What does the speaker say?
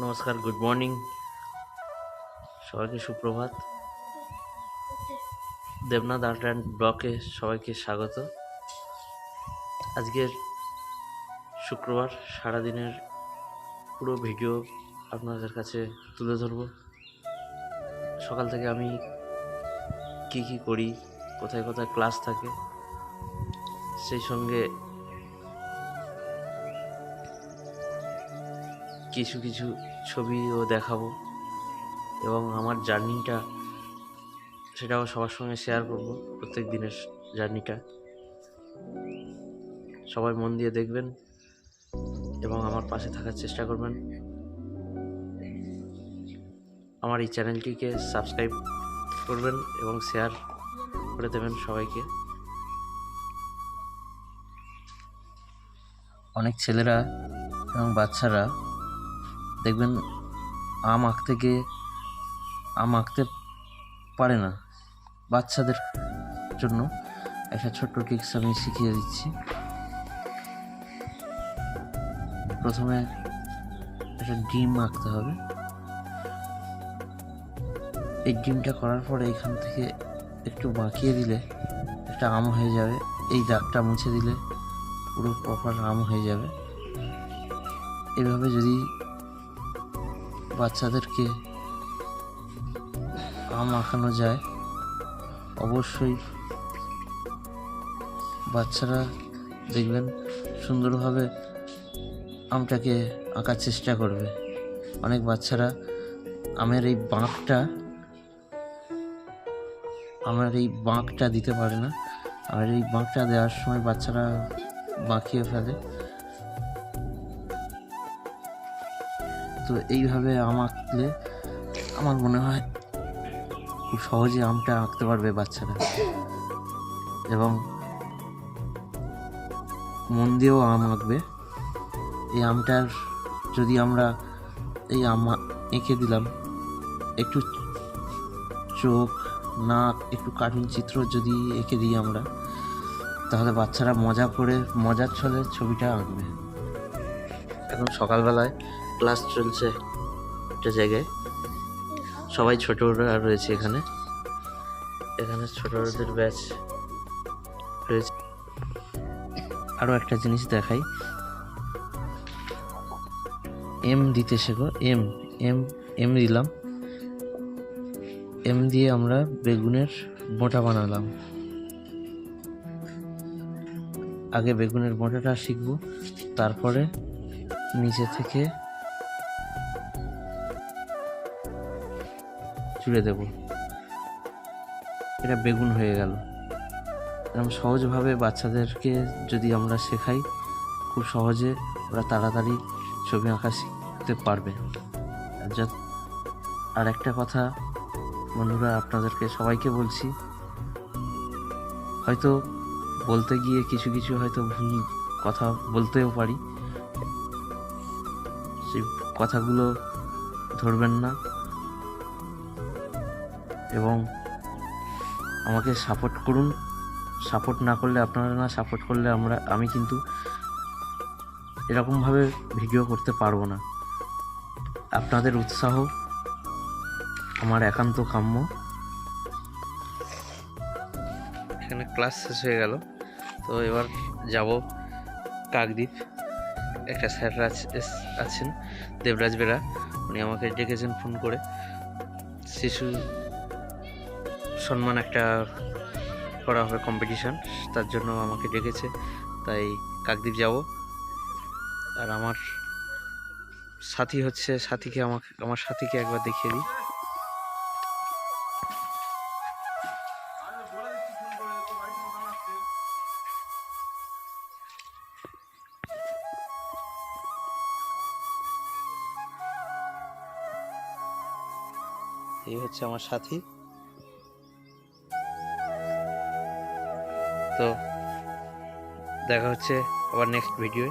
নমস্কার good morning সবাইকে সুপ্রভাত। দেবনাথ আর্ট অ্যান্ড ব্লকে সবাইকে স্বাগত। আজকের শুক্রবার, সারাদিনের পুরো ভিডিও আপনাদের কাছে তুলে ধরব। সকাল থেকে আমি কি কি করি, কোথায় কোথায় ক্লাস থাকে, সেই সঙ্গে কিছু কিছু ছবিও দেখাবো এবং আমার জার্নিটা সেটাও সবার সঙ্গে শেয়ার করব, প্রত্যেক দিনের জার্নিটা। সবাই মন দিয়ে দেখবেন এবং আমার পাশে থাকার চেষ্টা করবেন। আমার এই চ্যানেলটিকে সাবস্ক্রাইব করবেন এবং শেয়ার করে দেবেন সবাইকে। অনেক ছেলেরা এবং বাচ্চারা দেখবেন আম আঁকতে গিয়ে আম আঁকতে পারে না বাচ্চাদের জন্য। একটা ছোট্ট ট্রিক্স আমি শিখিয়ে দিচ্ছি। প্রথমে একটা ডিম আঁকতে হবে। এই ডিমটা করার পরে এখান থেকে একটু বাঁকিয়ে দিলে একটা আম হয়ে যাবে। এই দাগটা মুছে দিলে পুরো প্রপার আম হয়ে যাবে। এভাবে যদি বাচ্চাদেরকে আম আঁকানো যায়। অবশ্যই বাচ্চারা দেখবেন সুন্দরভাবে আমটাকে আঁকার চেষ্টা করবে। অনেক বাচ্চারা আমের এই বাঁকটা, আমার এই বাঁকটা দিতে পারে না। আর এই বাঁকটা দেওয়ার সময় বাচ্চারা বাঁকিয়ে ফেলে। তো এইভাবে আম আঁকলে আমার মনে হয় খুব সহজে আমটা আঁকতে পারবে বাচ্চারা। এবং মন দিয়েও আম আঁকবে। এই আমটার যদি আমরা এই আম এঁকে দিলাম, একটু চোখ, নাক, একটু কার্টুন চিত্র যদি এঁকে দিই আমরা, তাহলে বাচ্চারা মজা করে, মজার ছলে ছবিটা আঁকবে। এখন সকালবেলায় ক্লাস চলছে একটা জায়গায়। সবাই ছোটরা রয়েছে এখানে। এখানে ছোটদের ব্যাচ রয়েছে। আরও একটা জিনিস দেখাই। এম দিতে শেখো। এম এম এম দিলাম। এম দিয়ে আমরা বেগুনের মোটা বানালাম। আগে বেগুনের মোটাটা শিখব, তারপরে নিচে থেকে জুড়ে দেব। এটা বেগুন হয়ে গেল। এরকম সহজভাবে বাচ্চাদেরকে যদি আমরা শেখাই, খুব সহজে ওরা তাড়াতাড়ি ছবি আঁকা শিখতে পারবে। আর একটা কথা বন্ধুরা, আপনাদেরকে সবাইকে বলছি, হয়তো বলতে গিয়ে কিছু কিছু হয়তো ভুল কথা বলতেও পারি। সেই কথাগুলো ধরবেন না। এবং আমাকে সাপোর্ট করুন। সাপোর্ট না করলে, আপনারা না সাপোর্ট করলে আমরা, আমি কিন্তু এরকমভাবে ভিডিও করতে পারব না। আপনাদের উৎসাহ, আমার একান্ত কাম্য। এখানে ক্লাস শেষ হয়ে গেল। তো এবার যাব কাকদ্বীপ। একটা স্যার আছেন, দেবরাজ বেরা। উনি আমাকে ডেকেছেন ফোন করে। শিশু সম্মান একটা করা হবে কম্পিটিশন তার জন্য আমাকে ডেকেছে, তাই কাকদ্বীপ যাব। আর আমার সাথী হচ্ছে, সাথীকে আমাকে, আমার সাথীকে একবার দেখিয়ে দিই। এই হচ্ছে আমার সাথী। তো দেখা হচ্ছে আবার নেক্সট ভিডিওয়